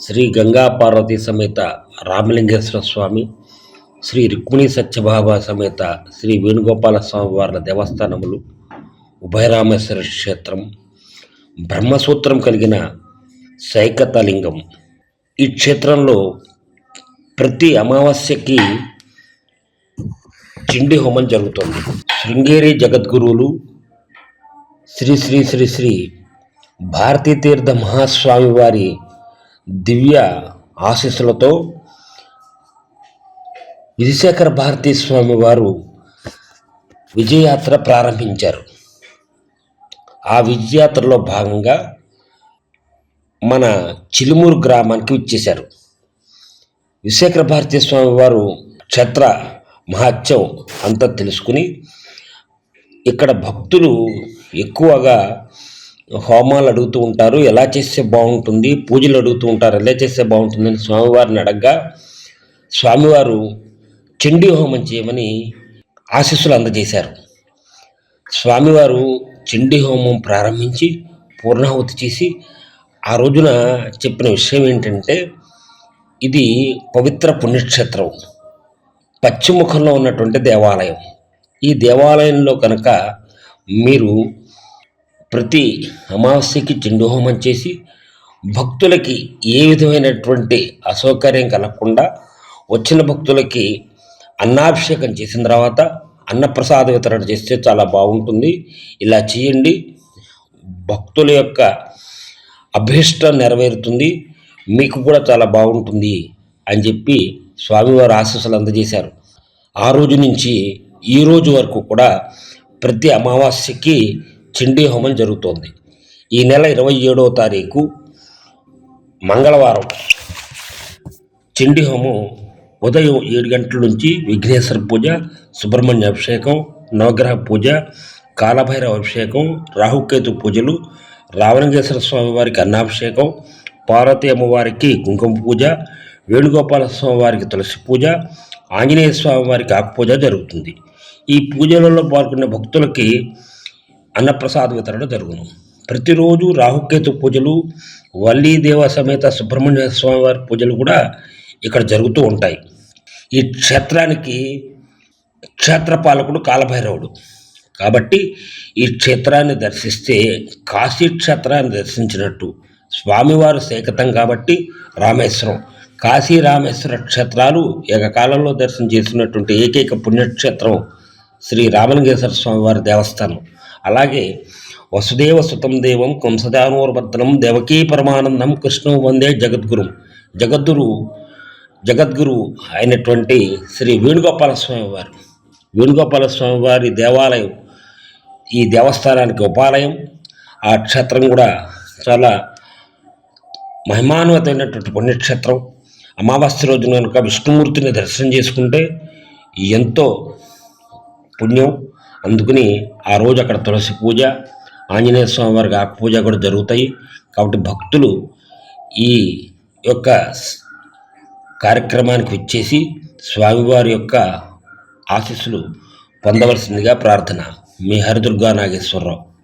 శ్రీ గంగా పార్వతి సమేత రామలింగేశ్వర స్వామి శ్రీ రుక్మిణి సత్యబాబా సమేత శ్రీ వేణుగోపాల స్వామి వారి దేవస్థానములు ఉభయరామేశ్వర క్షేత్రం బ్రహ్మసూత్రం కలిగిన సైకత లింగం ఈ క్షేత్రంలో ప్రతి అమావాస్యకి చిండి హోమం జరుగుతుంది. శృంగేరి జగద్గురువులు శ్రీ శ్రీ శ్రీ శ్రీ భారతీ తీర్థ మహాస్వామి వారి దివ్య ఆశీస్సులతో విజయశేఖర భారతీ స్వామి వారు విజయయాత్ర ప్రారంభించారు. ఆ విజయయాత్రలో భాగంగా మన చిలుమూరు గ్రామానికి ఇచ్చేశారు విశేఖర భారతీ స్వామి వారు క్షేత్ర మహత్యం అంతా తెలుసుకుని ఇక్కడ భక్తులు ఎక్కువగా హోమాలు అడుగుతూ ఉంటారు. ఎలా చేస్తే బాగుంటుంది? పూజలు అడుగుతూ ఉంటారు. ఎలా చేస్తే బాగుంటుందని స్వామివారిని అడగ్గా స్వామివారు చండీ హోమం చేయమని ఆశీస్సులు అందజేశారు. స్వామివారు చండీ హోమం ప్రారంభించి పూర్ణాహుతి చేసి ఆ రోజున చెప్పిన విషయం ఏంటంటే ఇది పవిత్ర పుణ్యక్షేత్రం. పశ్చిముఖంలో ఉన్నటువంటి దేవాలయం. ఈ దేవాలయంలో కనుక మీరు ప్రతి అమావాస్యకి చెండు హోమం చేసి భక్తులకి ఏ విధమైనటువంటి అసౌకర్యం కలగకుండా వచ్చిన భక్తులకి అన్నాభిషేకం చేసిన తర్వాత అన్నప్రసాద వితరణ చేస్తే చాలా బాగుంటుంది. ఇలా చేయండి. భక్తుల యొక్క అభీష్టం నెరవేరుతుంది. మీకు కూడా చాలా బాగుంటుంది అని చెప్పి స్వామివారు ఆశీస్సులు అందజేశారు. ఆ రోజు నుంచి ఈ రోజు వరకు కూడా ప్రతి అమావాస్యకి చండీ హోమం జరుగుతోంది. ఈ నెల ఇరవై ఏడవ తారీఖు మంగళవారం చండీ హోమం ఉదయం ఏడు గంటల నుంచి విఘ్నేశ్వర పూజ సుబ్రహ్మణ్య అభిషేకం నవగ్రహ పూజ కాలభైరవ అభిషేకం రాహుకేతు పూజలు రావణగేశ్వర స్వామి వారికి అన్నాభిషేకం పార్వతీ అమ్మవారికి కుంకుమ పూజ వేణుగోపాల స్వామి వారికి తులసి పూజ ఆంజనేయ స్వామి వారికి ఆకు పూజ జరుగుతుంది. ఈ పూజలలో పాల్గొనే భక్తులకి అన్నప్రసాద వితరణ జరుగును. ప్రతిరోజు రాహుకేతు పూజలు వల్లీదేవ సమేత సుబ్రహ్మణ్య స్వామి వారి పూజలు కూడా ఇక్కడ జరుగుతూ ఉంటాయి. ఈ క్షేత్రానికి క్షేత్రపాలకుడు కాలభైరవుడు. కాబట్టి ఈ క్షేత్రాన్ని దర్శిస్తే కాశీ క్షేత్రాన్ని దర్శించినట్టు స్వామివారు సేకతం కాబట్టి రామేశ్వరం. కాశీ రామేశ్వర క్షేత్రాలు ఏకకాలంలో దర్శనం చేసినటువంటి ఏకైక పుణ్యక్షేత్రం శ్రీ రామలింగేశ్వర స్వామివారి దేవస్థానం. అలాగే వసుదేవ సుతం దేవం కంసదానోర్వర్ధనం దేవకీ పరమానందం కృష్ణం వందే జగద్గురు. జగద్గురు జగద్గురు అయినటువంటి శ్రీ వేణుగోపాల స్వామి వారు. వేణుగోపాల స్వామి వారి దేవాలయం ఈ దేవస్థానానికి ఉపాలయం. ఆ క్షేత్రం కూడా చాలా మహిమాన్వితమైనటువంటి పుణ్యక్షేత్రం. అమావాస్య రోజున కనుక విష్ణుమూర్తిని దర్శనం చేసుకుంటే ఎంతో పుణ్యం. అందుకని ఆ రోజు అక్కడ తులసి పూజ ఆంజనేయ స్వామి వారికి ఆకు పూజ కూడా జరుగుతాయి. కాబట్టి భక్తులు ఈ యొక్క కార్యక్రమానికి వచ్చేసి స్వామివారి యొక్క ఆశీస్సులు పొందవలసిందిగా ప్రార్థన. మీ హరిదుర్గా నాగేశ్వరరావు.